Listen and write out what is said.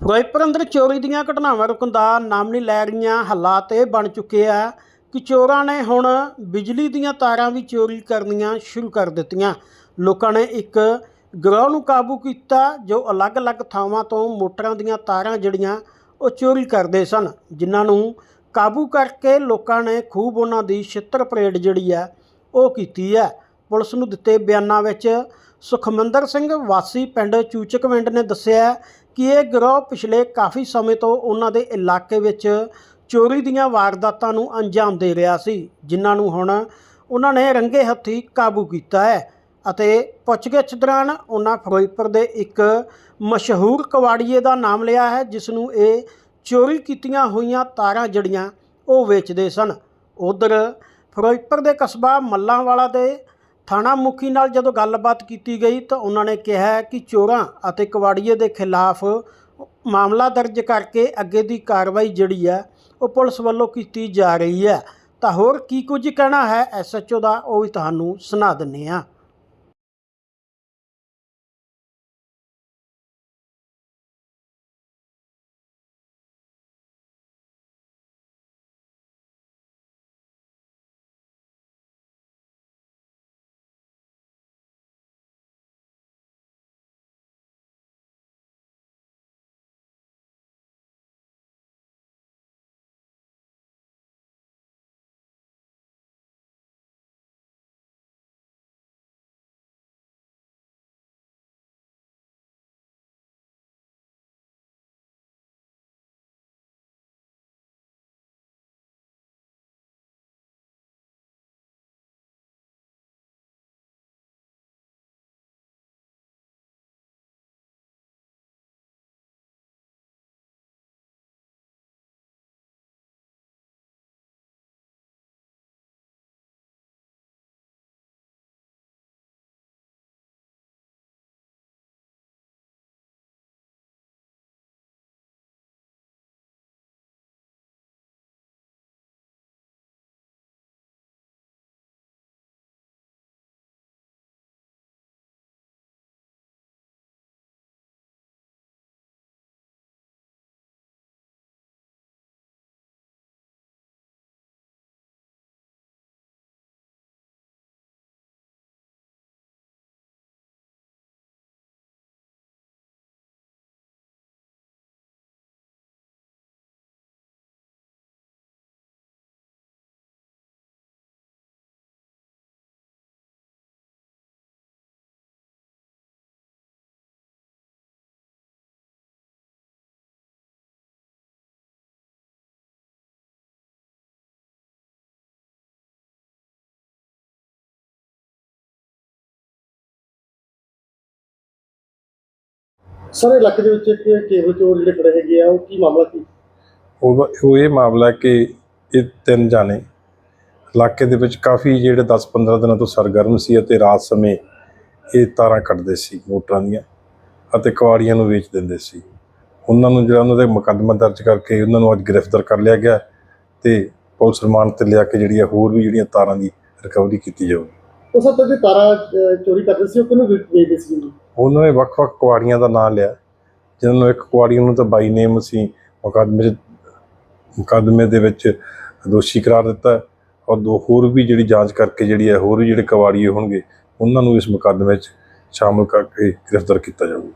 ਫਿਰੋਜ਼ਪੁਰ ਅੰਦਰ ਚੋਰੀ ਦੀਆਂ ਘਟਨਾਵਾਂ ਰੁਕਣ ਦਾ ਨਾਮ ਨਹੀਂ ਲੈ ਰਹੀਆਂ ਹਾਲਾਤ ਇਹ ਬਣ ਚੁੱਕੇ ਆ ਕਿ ਚੋਰਾਂ ਨੇ ਹੁਣ ਬਿਜਲੀ ਦੀਆਂ ਤਾਰਾਂ ਵੀ ਚੋਰੀ ਕਰਨੀਆਂ ਸ਼ੁਰੂ ਕਰ ਦਿੱਤੀਆਂ। ਲੋਕਾਂ ਨੇ ਇੱਕ ਗਰੋਹ ਨੂੰ ਕਾਬੂ ਕੀਤਾ, ਜੋ ਅਲੱਗ-ਅਲੱਗ ਥਾਵਾਂ ਤੋਂ ਮੋਟਰਾਂ ਦੀਆਂ ਤਾਰਾਂ ਜਿਹੜੀਆਂ, ਉਹ ਚੋਰੀ ਕਰਦੇ ਸਨ, ਜਿਨ੍ਹਾਂ ਨੂੰ ਕਾਬੂ ਕਰਕੇ ਲੋਕਾਂ ਨੇ ਖੂਬ ਉਹਨਾਂ ਦੀ ਛਿੱਤਰ ਪਰੇਡ ਜਿਹੜੀ ਆ, ਉਹ ਕੀਤੀ ਹੈ ਪੁਲਿਸ ਨੂੰ ਦਿੱਤੇ ਬਿਆਨਾਂ ਵਿੱਚ ਸੁਖਮੰਦਰ ਸਿੰਘ ਵਾਸੀ ਪਿੰਡ ਚੂਚਕਵਿੰਡ ਨੇ ਦੱਸਿਆ ਕਿ ਇਹ ਗਿਰੋਹ ਪਿਛਲੇ ਕਾਫੀ ਸਮੇਂ ਤੋਂ ਉਹਨਾਂ ਦੇ ਇਲਾਕੇ ਵਿੱਚ ਚੋਰੀ ਦੀਆਂ ਵਾਰਦਾਤਾਂ ਨੂੰ ਅੰਜਾਮ ਦੇ ਰਿਹਾ ਸੀ, ਜਿਨ੍ਹਾਂ ਨੂੰ ਹੁਣ ਉਹਨਾਂ ਨੇ ਰੰਗੇ ਹੱਥੀ ਕਾਬੂ ਕੀਤਾ ਹੈ ਅਤੇ ਪੁੱਛਗਿੱਛ ਦੌਰਾਨ ਉਹਨਾਂ ਫਿਰੋਜ਼ਪੁਰ ਦੇ ਇੱਕ ਮਸ਼ਹੂਰ ਕਵਾੜੀਏ ਦਾ ਨਾਮ ਲਿਆ ਹੈ, ਜਿਸ ਨੂੰ ਇਹ ਚੋਰੀ ਕੀਤੀਆਂ ਹੋਈਆਂ ਤਾਰਾਂ ਜੜੀਆਂ ਉਹ ਵੇਚਦੇ ਸਨ। ਉਧਰ ਫਿਰੋਜ਼ਪੁਰ ਦੇ ਕਸਬਾ ਮੱਲਾਂਵਾਲਾ ਦੇ ਥਾਣਾ ਮੁਖੀ ਨਾਲ ਜਦੋਂ ਗੱਲਬਾਤ ਕੀਤੀ ਗਈ ਤਾਂ ਉਹਨਾਂ ਨੇ ਕਿਹਾ ਕਿ ਚੋਰਾਂ ਅਤੇ ਕਵਾੜੀਏ ਦੇ ਖਿਲਾਫ ਮਾਮਲਾ ਦਰਜ ਕਰਕੇ ਅੱਗੇ ਦੀ ਕਾਰਵਾਈ ਜਿਹੜੀ ਹੈ ਉਹ ਪੁਲਿਸ ਵੱਲੋਂ ਕੀਤੀ ਜਾ ਰਹੀ ਹੈ। ਤਾਂ ਹੋਰ ਕੀ ਕੁਝ ਕਹਿਣਾ ਹੈ? ਐਸਐਚਓ ਦਾ ਉਹ ਵੀ ਤੁਹਾਨੂੰ ਸੁਣਾ ਦਿੰਨੇ ਆ ਸਰ ਇਲਾਕੇ ਦੇ ਵਿੱਚ ਇੱਕ ਕੇਬਲ ਚੋਰ ਜਿਹੜੇ ਖੜੇ ਹੈਗੇ ਆ, ਉਹ ਕੀ ਮਾਮਲਾ ਕੀ ਉਹ ਉਹ ਇਹ ਮਾਮਲਾ ਕਿ ਇਹ ਤਿੰਨ ਜਾਣੇ ਇਲਾਕੇ ਦੇ ਵਿੱਚ ਕਾਫੀ ਜਿਹੜੇ 10-15 ਦਿਨਾਂ ਤੋਂ ਸਰਗਰਮ ਸੀ ਅਤੇ ਰਾਤ ਸਮੇਂ ਇਹ ਤਾਰਾਂ ਕੱਟਦੇ ਸੀ, ਮੋਟਰਾਂ ਦੀਆਂ ਅਤੇ ਕੁਆੜੀਆਂ ਨੂੰ ਵੇਚ ਦਿੰਦੇ ਸੀ। ਉਹਨਾਂ ਨੂੰ ਜਿਹੜਾ ਉਹਨਾਂ ਦੇ ਮੁਕੱਦਮਾ ਦਰਜ ਕਰਕੇ ਉਹਨਾਂ ਨੂੰ ਅੱਜ ਗ੍ਰਿਫਤਾਰ ਕਰ ਲਿਆ ਗਿਆ ਤੇ ਪੁਲਿਸ ਰਿਮਾਂਡ ਤੇ ਲਿਆ ਕੇ ਜਿਹੜੀ ਆ ਹੋਰ ਵੀ ਜਿਹੜੀਆਂ ਤਾਰਾਂ ਦੀ ਰਿਕਵਰੀ ਕੀਤੀ ਜਾਊਗੀ। ਉਹ ਸਭ ਤੋਂ ਜਿਹੜੀ ਤਾਰਾ ਅਹ, ਚੋਰੀ ਕਰਦੇ ਸੀ ਉਹ ਕਿਹਨੂੰ ਵੇਚ- ਵੇਚਦੇ ਸੀ ਜੀ? ਉਹਨਾਂ ਨੇ ਵੱਖ-ਵੱਖ ਕੁਆੜੀਆਂ ਦਾ ਨਾਮ ਲਿਆ ਜਿਨ੍ਹਾਂ ਨੂੰ ਇੱਕ ਕੁਆੜੀ ਨੂੰ ਤਾਂ ਬਾਈ ਨੇਮ ਅਸੀਂ ਮੁਕੱਦਮੇ 'ਚ ਮੁਕੱਦਮੇ ਦੇ ਵਿੱਚ ਦੋਸ਼ੀ ਕਰਾਰ ਦਿੱਤਾ ਹੈ ਔਰ ਦੋ ਹੋਰ ਵੀ ਜਿਹੜੀ ਜਾਂਚ ਕਰਕੇ ਜਿਹੜੀ ਹੈ ਹੋਰ ਵੀ ਜਿਹੜੇ ਕਵਾੜੀਏ ਹੋਣਗੇ ਉਹਨਾਂ ਨੂੰ ਇਸ ਮੁਕੱਦਮੇ 'ਚ ਸ਼ਾਮਲ ਕਰਕੇ ਗ੍ਰਿਫਤਾਰ ਕੀਤਾ ਜਾਊਗਾ